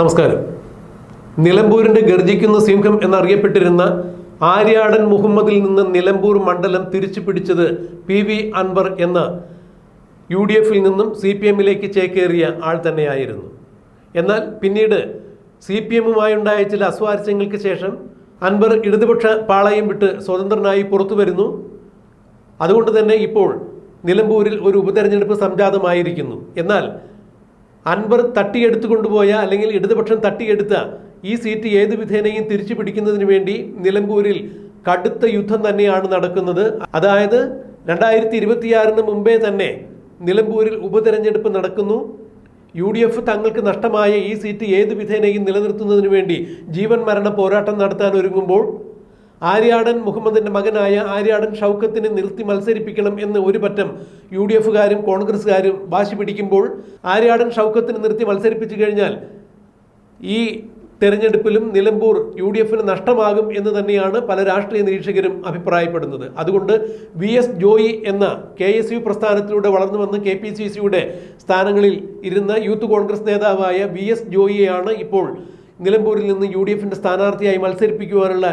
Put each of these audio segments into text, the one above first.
നമസ്കാരം. നിലമ്പൂരിന്റെ ഗർജിക്കുന്ന സിംഹം എന്നറിയപ്പെട്ടിരുന്ന ആര്യാടൻ മുഹമ്മദിൽ നിന്ന് നിലമ്പൂർ മണ്ഡലം തിരിച്ചു പിടിച്ചത് പി വി അൻവർ എന്ന യു ഡി എഫിൽ നിന്നും സി പി എമ്മിലേക്ക് ചേക്കേറിയ ആൾ തന്നെയായിരുന്നു. എന്നാൽ പിന്നീട് സി പി എമ്മുമായുണ്ടായ ചില അസ്വാരസ്യങ്ങൾക്ക് ശേഷം അൻവർ ഇടതുപക്ഷ പാളയം വിട്ട് സ്വതന്ത്രനായി പുറത്തു വരുന്നു അതുകൊണ്ട് തന്നെ ഇപ്പോൾ നിലമ്പൂരിൽ ഒരു ഉപതെരഞ്ഞെടുപ്പ് സംജാതമായിരിക്കുന്നു. എന്നാൽ അൻവർ തട്ടിയെടുത്തു കൊണ്ടുപോയ അല്ലെങ്കിൽ ഇടതുപക്ഷം തട്ടിയെടുത്ത ഈ സീറ്റ് ഏത് വിധേനയും തിരിച്ചു പിടിക്കുന്നതിന് വേണ്ടി നിലമ്പൂരിൽ കടുത്ത യുദ്ധം തന്നെയാണ് നടക്കുന്നത്. അതായത് രണ്ടായിരത്തി ഇരുപത്തിയാറിന് മുമ്പേ തന്നെ നിലമ്പൂരിൽ ഉപതെരഞ്ഞെടുപ്പ് നടക്കുന്നു. യു ഡി എഫ് തങ്ങൾക്ക് നഷ്ടമായ ഈ സീറ്റ് ഏത് വിധേനയും നിലനിർത്തുന്നതിന് വേണ്ടി ജീവൻ മരണ പോരാട്ടം നടത്താൻ ഒരുങ്ങുമ്പോൾ ആര്യാടൻ മുഹമ്മദിന്റെ മകനായ ആര്യാടൻ ഷൗക്കത്തിനെ നിർത്തി മത്സരിപ്പിക്കണം എന്ന് ഒരു പറ്റം യു ഡി എഫുകാരും കോൺഗ്രസ്സുകാരും വാശി പിടിക്കുമ്പോൾ ആര്യാടൻ ഷൗക്കത്തിനെ നിർത്തി മത്സരിപ്പിച്ചു കഴിഞ്ഞാൽ ഈ തെരഞ്ഞെടുപ്പിലും നിലമ്പൂർ യു ഡി എഫിന് നഷ്ടമാകും എന്ന് തന്നെയാണ് പല രാഷ്ട്രീയ നിരീക്ഷകരും അഭിപ്രായപ്പെടുന്നത്. അതുകൊണ്ട് വി എസ് ജോയി എന്ന കെ എസ് യു പ്രസ്ഥാനത്തിലൂടെ വളർന്നു വന്ന് കെ പി സി സിയുടെ സ്ഥാനങ്ങളിൽ ഇരുന്ന യൂത്ത് കോൺഗ്രസ് നേതാവായ വി എസ് ജോയിയെയാണ് ഇപ്പോൾ നിലമ്പൂരിൽ നിന്ന് യു ഡി എഫിന്റെ സ്ഥാനാർത്ഥിയായി മത്സരിപ്പിക്കുവാനുള്ള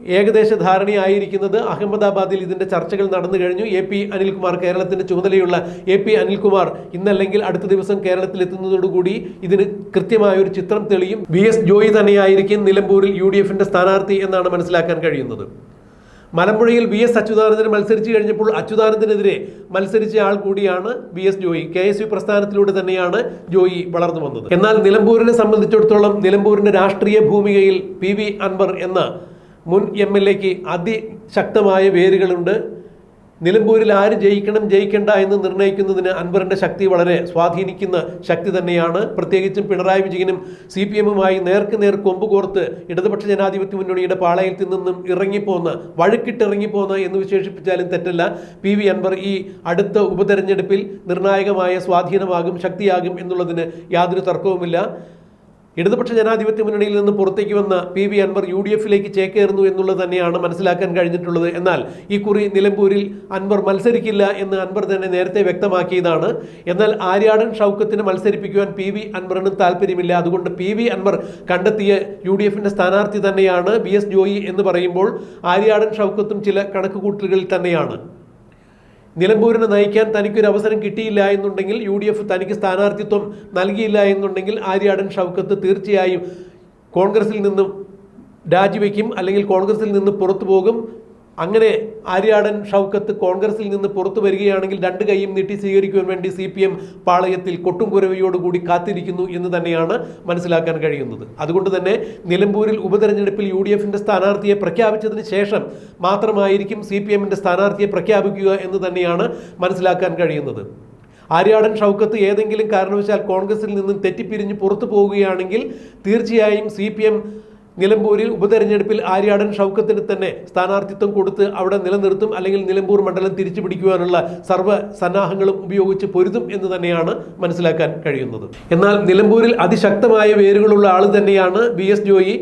ഏകദേശ ധാരണയായിരിക്കുന്നത് അഹമ്മദാബാദിൽ ഇതിന്റെ ചർച്ചകൾ നടന്നു കഴിഞ്ഞു. എ പി അനിൽകുമാർ കേരളത്തിന്റെ ചുമതലയുള്ള എ പി അനിൽകുമാർ ഇന്നല്ലെങ്കിൽ അടുത്ത ദിവസം കേരളത്തിൽ എത്തുന്നതോടുകൂടി ഇതിന് കൃത്യമായ ഒരു ചിത്രം തെളിയും. വി എസ് ജോയി തന്നെയായിരിക്കും നിലമ്പൂരിൽ യു ഡി എഫിന്റെ സ്ഥാനാർത്ഥി എന്നാണ് മനസ്സിലാക്കാൻ കഴിയുന്നത്. മലമ്പുഴയിൽ വി എസ് അച്യുതാനന്ദൻ മത്സരിച്ചു കഴിഞ്ഞപ്പോൾ അച്യുതാനന്ദനെതിരെ മത്സരിച്ച ആൾ കൂടിയാണ് V S Joy. K S U പ്രസ്ഥാനത്തിലൂടെ തന്നെയാണ് ജോയി വളർന്നു വന്നത്. എന്നാൽ നിലമ്പൂരിനെ സംബന്ധിച്ചിടത്തോളം നിലമ്പൂരിന്റെ രാഷ്ട്രീയ ഭൂമികയിൽ പി വി അൻവർ എന്ന മുൻ എം എൽ എക്ക് അതിശക്തമായ വേരുകളുണ്ട്. നിലമ്പൂരിൽ ആര് ജയിക്കണം ജയിക്കണ്ട എന്ന് നിർണയിക്കുന്നതിന് അൻവറിന്റെ ശക്തി വളരെ സ്വാധീനിക്കുന്ന ശക്തി തന്നെയാണ്. പ്രത്യേകിച്ചും പിണറായി വിജയനും സി പി എമ്മുമായി നേർക്ക് നേർ കൊമ്പ് കോർത്ത് ഇടതുപക്ഷ ജനാധിപത്യ മുന്നണിയുടെ പാളയത്തിൽ നിന്നും ഇറങ്ങിപ്പോന്ന് വഴുക്കിട്ടിറങ്ങിപ്പോന്ന് എന്ന് വിശേഷിപ്പിച്ചാലും തെറ്റല്ല. പി വി അൻവർ ഈ അടുത്ത ഉപതെരഞ്ഞെടുപ്പിൽ നിർണായകമായ സ്വാധീനമാകും ശക്തിയാകും എന്നുള്ളതിന് യാതൊരു തർക്കവുമില്ല. ഇടതുപക്ഷ ജനാധിപത്യ മുന്നണിയിൽ നിന്ന് പുറത്തേക്ക് വന്ന P V Anwar U D എഫിലേക്ക് ചേക്കേറുന്നു എന്നുള്ളത് തന്നെയാണ് മനസ്സിലാക്കാൻ കഴിഞ്ഞിട്ടുള്ളത്. എന്നാൽ ഈ കുറി നിലമ്പൂരിൽ അൻവർ മത്സരിക്കില്ല എന്ന് അൻവർ തന്നെ നേരത്തെ വ്യക്തമാക്കിയതാണ്. എന്നാൽ ആര്യാടൻ ഷൗക്കത്തിന് മത്സരിപ്പിക്കുവാൻ പി വി അൻവറിന് താല്പര്യമില്ല. അതുകൊണ്ട് പി വി അൻവർ കണ്ടെത്തിയ യു ഡി എഫിന്റെ സ്ഥാനാർത്ഥി തന്നെയാണ് ബി എസ് ജോയി എന്ന് പറയുമ്പോൾ ആര്യാടൻ ഷൗക്കത്തും ചില കണക്കുകൂട്ടലുകളിൽ തന്നെയാണ്. നിലമ്പൂരിനെ നയിക്കാൻ തനിക്കൊരു അവസരം കിട്ടിയില്ല എന്നുണ്ടെങ്കിൽ യു ഡി എഫ് തനിക്ക് സ്ഥാനാർത്ഥിത്വം നൽകിയില്ല എന്നുണ്ടെങ്കിൽ ആര്യാടൻ ഷൗക്കത്ത് തീർച്ചയായും കോൺഗ്രസിൽ നിന്നും രാജിവെക്കും അല്ലെങ്കിൽ കോൺഗ്രസിൽ നിന്ന് പുറത്തു പോകും അങ്ങനെ ആര്യാടൻ ഷൗക്കത്ത് കോൺഗ്രസിൽ നിന്ന് പുറത്തു വരികയാണെങ്കിൽ രണ്ട് കൈയും നീട്ടി സ്വീകരിക്കുവാൻ വേണ്ടി സി പി എം പാളയത്തിൽ കൊട്ടും കൂടി കാത്തിരിക്കുന്നു എന്ന് തന്നെയാണ് മനസ്സിലാക്കാൻ കഴിയുന്നത്. അതുകൊണ്ട് തന്നെ നിലമ്പൂരിൽ ഉപതെരഞ്ഞെടുപ്പിൽ യു ഡി എഫിന്റെ സ്ഥാനാർത്ഥിയെ പ്രഖ്യാപിച്ചതിന് ശേഷം മാത്രമായിരിക്കും സി പി എമ്മിന്റെ സ്ഥാനാർത്ഥിയെ പ്രഖ്യാപിക്കുക എന്ന് തന്നെയാണ് മനസ്സിലാക്കാൻ കഴിയുന്നത്. ആര്യാടൻ ഷൗക്കത്ത് ഏതെങ്കിലും കാരണവശാൽ കോൺഗ്രസിൽ നിന്നും തെറ്റിപ്പിരിഞ്ഞ് പുറത്തു പോവുകയാണെങ്കിൽ തീർച്ചയായും സി പി എം നിലമ്പൂരിൽ ഉപതെരഞ്ഞെടുപ്പിൽ ആര്യാടൻ ഷൗക്കത്തിന് തന്നെ സ്ഥാനാർത്ഥിത്വം കൊടുത്ത് അവിടെ നിലനിർത്തും അല്ലെങ്കിൽ നിലമ്പൂർ മണ്ഡലം തിരിച്ചു പിടിക്കുവാനുള്ള സർവ സന്നാഹങ്ങളും ഉപയോഗിച്ച് പൊരുതും എന്ന് തന്നെയാണ് മനസ്സിലാക്കാൻ കഴിയുന്നത്. എന്നാൽ നിലമ്പൂരിൽ അതിശക്തമായ വേരുകളുള്ള ആൾ തന്നെയാണ് ബി എസ് ജോയി.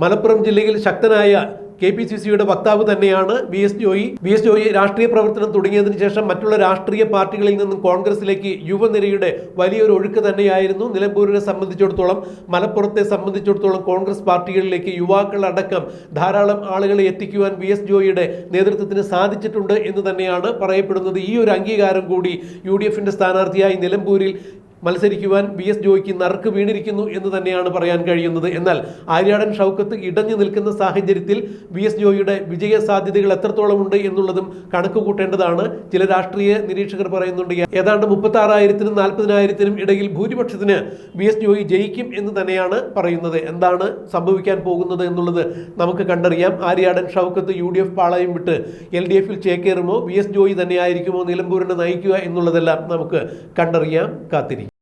മലപ്പുറം ജില്ലയിൽ ശക്തനായ കെ പി സി സിയുടെ വക്താവ് തന്നെയാണ് V S Joy V S Joy രാഷ്ട്രീയ പ്രവർത്തനം തുടങ്ങിയതിന് ശേഷം മറ്റുള്ള രാഷ്ട്രീയ പാർട്ടികളിൽ നിന്നും കോൺഗ്രസിലേക്ക് യുവനിരയുടെ വലിയൊരു ഒഴുക്ക് തന്നെയായിരുന്നു നിലമ്പൂരിനെ സംബന്ധിച്ചിടത്തോളം. മലപ്പുറത്തെ സംബന്ധിച്ചിടത്തോളം കോൺഗ്രസ് പാർട്ടികളിലേക്ക് യുവാക്കളടക്കം ധാരാളം ആളുകളെ എത്തിക്കുവാൻ വി എസ് ജോയിയുടെ നേതൃത്വത്തിന് സാധിച്ചിട്ടുണ്ട് എന്ന് തന്നെയാണ് പറയപ്പെടുന്നത്. ഈ ഒരു അംഗീകാരം കൂടി യു ഡി എഫിന്റെ സ്ഥാനാർത്ഥിയായി നിലമ്പൂരിൽ മത്സരിക്കുവാൻ വി എസ് ജോയിക്ക് നറുക്ക് വീണിരിക്കുന്നു എന്ന് തന്നെയാണ് പറയാൻ കഴിയുന്നത്. എന്നാൽ ആര്യാടൻ ഷൗക്കത്ത് ഇടഞ്ഞു നിൽക്കുന്ന സാഹചര്യത്തിൽ വി എസ് ജോയിയുടെ വിജയ സാധ്യതകൾ എത്രത്തോളം ഉണ്ട് എന്നുള്ളതും കണക്ക് കൂട്ടേണ്ടതാണ്. ചില രാഷ്ട്രീയ നിരീക്ഷകർ പറയുന്നുണ്ട് ഏതാണ്ട് മുപ്പത്തി ആറായിരത്തിനും നാൽപ്പതിനായിരത്തിനും ഇടയിൽ ഭൂരിപക്ഷത്തിന് വി എസ് ജോയി ജയിക്കും എന്ന് തന്നെയാണ് പറയുന്നത്. എന്താണ് സംഭവിക്കാൻ പോകുന്നത് എന്നുള്ളത് നമുക്ക് കണ്ടറിയാം. Aryadan Shoukath U D F പാളയം വിട്ട് എൽ ഡി എഫിൽ ചേക്കേറുമോ? വി എസ് ജോയി തന്നെയായിരിക്കുമോ? നിലമ്പൂരിനെ നയിക്കുക എന്നുള്ളതെല്ലാം നമുക്ക് കണ്ടറിയാം. കാത്തിരിക്കും.